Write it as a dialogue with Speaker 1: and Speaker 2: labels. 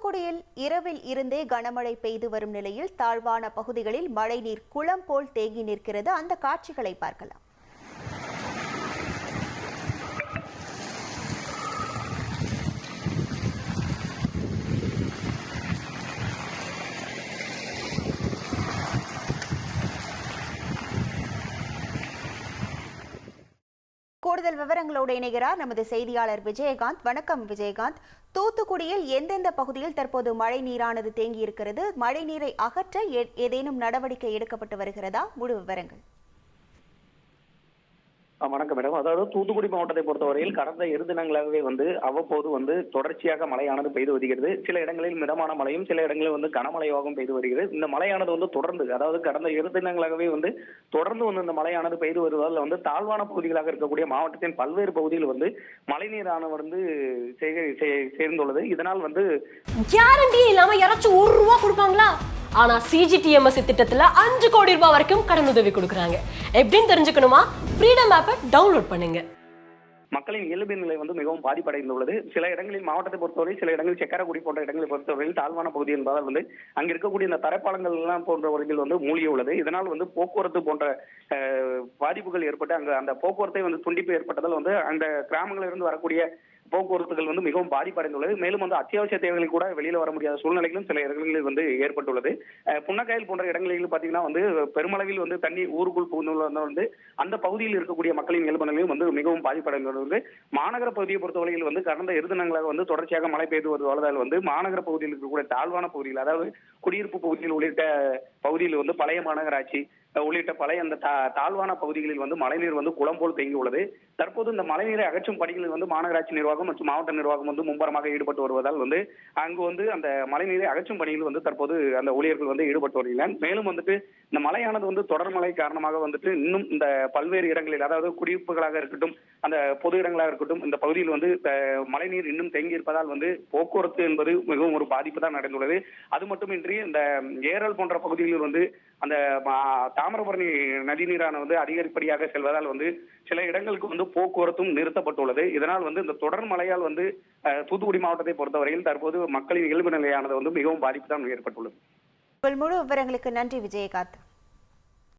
Speaker 1: தூத்துக்குடியில் இரவில் இருந்தே கனமழை பெய்து வரும் நிலையில் தாழ்வான பகுதிகளில் மழைநீர் குளம் போல் தேங்கி நிற்கிறது. அந்த காட்சிகளை பார்க்கலாம். கூடுதல் விவரங்களோடு இணைகிறார் நமது செய்தியாளர் விஜயகாந்த். வணக்கம் விஜயகாந்த். தூத்துக்குடியில் எந்தெந்த பகுதியில் தற்போது மழை நீரானது தேங்கி இருக்கிறது மழை நீரை அகற்ற ஏதேனும் நடவடிக்கை எடுக்கப்பட்டு வருகிறதா? முழு விவரங்கள்.
Speaker 2: வணக்கம் மேடம் அதாவது தூத்துக்குடி மாவட்டத்தை பொறுத்தவரையில் கடந்த இரு தினங்களாகவே வந்து அவ்வப்போது வந்து தொடர்ச்சியாக மழையானது பெய்து வருகிறது. சில இடங்களில் மிதமான மழையும் சில இடங்களில் வந்து கனமழையாகவும் பெய்து வருகிறது. இந்த மழையானது வந்து தொடர்ந்து அதாவது கடந்த இரு தினங்களாகவே வந்து தொடர்ந்து வந்து இந்த மழையானது பெய்து வருவதால் வந்து தாழ்வான பகுதிகளாக இருக்கக்கூடிய மாவட்டத்தின் பல்வேறு பகுதியில் வந்து மழைநீரானது வந்து சேகரி- சேர்ந்துள்ளது. இதனால் வந்து
Speaker 3: கேரண்டி இல்லாம யாராச்சும் ஒரு ரூபா கொடுப்பாங்களா? ஆனா சிஜிடிஎம்எஸ் திட்டத்துல அஞ்சு கோடி ரூபாய் வரைக்கும் கடனுதவி கொடுக்குறாங்க. எப்படின்னு தெரிஞ்சுக்கணுமா? ஃப்ரீடம் ஆப்பை டவுன்லோட் பண்ணுங்க.
Speaker 2: மக்களின் இயல்பு நிலை வந்து மிகவும் பாதிப்படைந்துள்ளது. சில இடங்களில் மாவட்டத்தை பொறுத்தவரை சில இடங்களில் செக்காரக்குடி போன்ற இடங்களை பொறுத்தவரையில் தாழ்வான பகுதி என்பதால் வந்து அங்க இருக்கக்கூடிய இந்த தரைப்பாலங்கள் எல்லாம் போன்றவர்கள் வந்து மூழ்கியுள்ளது. இதனால் வந்து போக்குவரத்து போன்ற பாதிப்புகள் ஏற்பட்டு அங்க அந்த போக்குவரத்தை வந்து துண்டிப்பு ஏற்பட்டதால் வந்து அந்த கிராமங்களில் இருந்து வரக்கூடிய போக்குவரத்துகள் வந்து மிகவும் பாதிப்படைந்துள்ளது. மேலும் வந்து அத்தியாவசிய தேவைகள் கூட வெளியில வர முடியாத சூழ்நிலைகளும் சில இடங்களில் வந்து ஏற்பட்டுள்ளது. புன்னக்காயல் போன்ற இடங்களில் பாத்தீங்கன்னா வந்து பெருமளவில் வந்து தண்ணி ஊருக்குள் புகுந்துள்ளதால் வந்து அந்த பகுதியில் இருக்கக்கூடிய மக்களின் இயல்பு நிலையும் வந்து மிகவும் பாதிப்படைந்துள்ளது. மாநகர பகுதியை பொறுத்தவரையில் வந்து கடந்த இரு தினங்களாக வந்து தொடர்ச்சியாக மழை பெய்து வருவதால் வந்து மாநகர பகுதியில் இருக்கக்கூடிய தாழ்வான பகுதியில் அதாவது குடியிருப்பு பகுதியில் உள்ளிட்ட பகுதியில் வந்து பழைய மாநகராட்சி உள்ளிட்ட பழைய அந்த தா- தாழ்வான பகுதிகளில் வந்து மழைநீர் வந்து குளம் போல் தேங்கியுள்ளது தற்போது இந்த மழைநீரை அகற்றும் பணிகளில் வந்து மாநகராட்சி நிர்வாகம் மற்றும் மாவட்ட நிர்வாகம் வந்து மும்பரமாக ஈடுபட்டு வருவதால் வந்து அங்கு வந்து அந்த மழைநீரை அகற்றும் பணியில் வந்து தற்போது அந்த ஊழியர்கள் வந்து ஈடுபட்டு வருகிறார் மேலும் வந்துட்டு இந்த மழையானது வந்து தொடர் மழை காரணமாக வந்துட்டு இன்னும் இந்த பல்வேறு இடங்களில் அதாவது குடியிருப்புகளாக இருக்கட்டும் அந்த பொது இடங்களாக இருக்கட்டும் இந்த பகுதியில் வந்து மழைநீர் இன்னும் தேங்கி இருப்பதால் வந்து போக்குவரத்து என்பது மிகவும் ஒரு பாதிப்பு தான் நடந்துள்ளது அது மட்டுமின்றி இந்த ஏரல் போன்ற பகுதிகளில் வந்து அந்த மா- தாமிரபரணி நதிநீரான வந்து அதிகப்படியாக செல்வதால் வந்து சில இடங்களுக்கு வந்து போக்குவரத்தும் நிறுத்தப்பட்டுள்ளது. இதனால் வந்து இந்த தொடர் மழையால் வந்து தூத்துக்குடி மாவட்டத்தை பொறுத்தவரையில் தற்போது மக்களின் இயல்பு நிலையானது வந்து மிகவும் பாதிப்பு தான் ஏற்பட்டுள்ளது.
Speaker 1: உங்கள் முழு விவரங்களுக்கு நன்றி விஜயகாந்த்.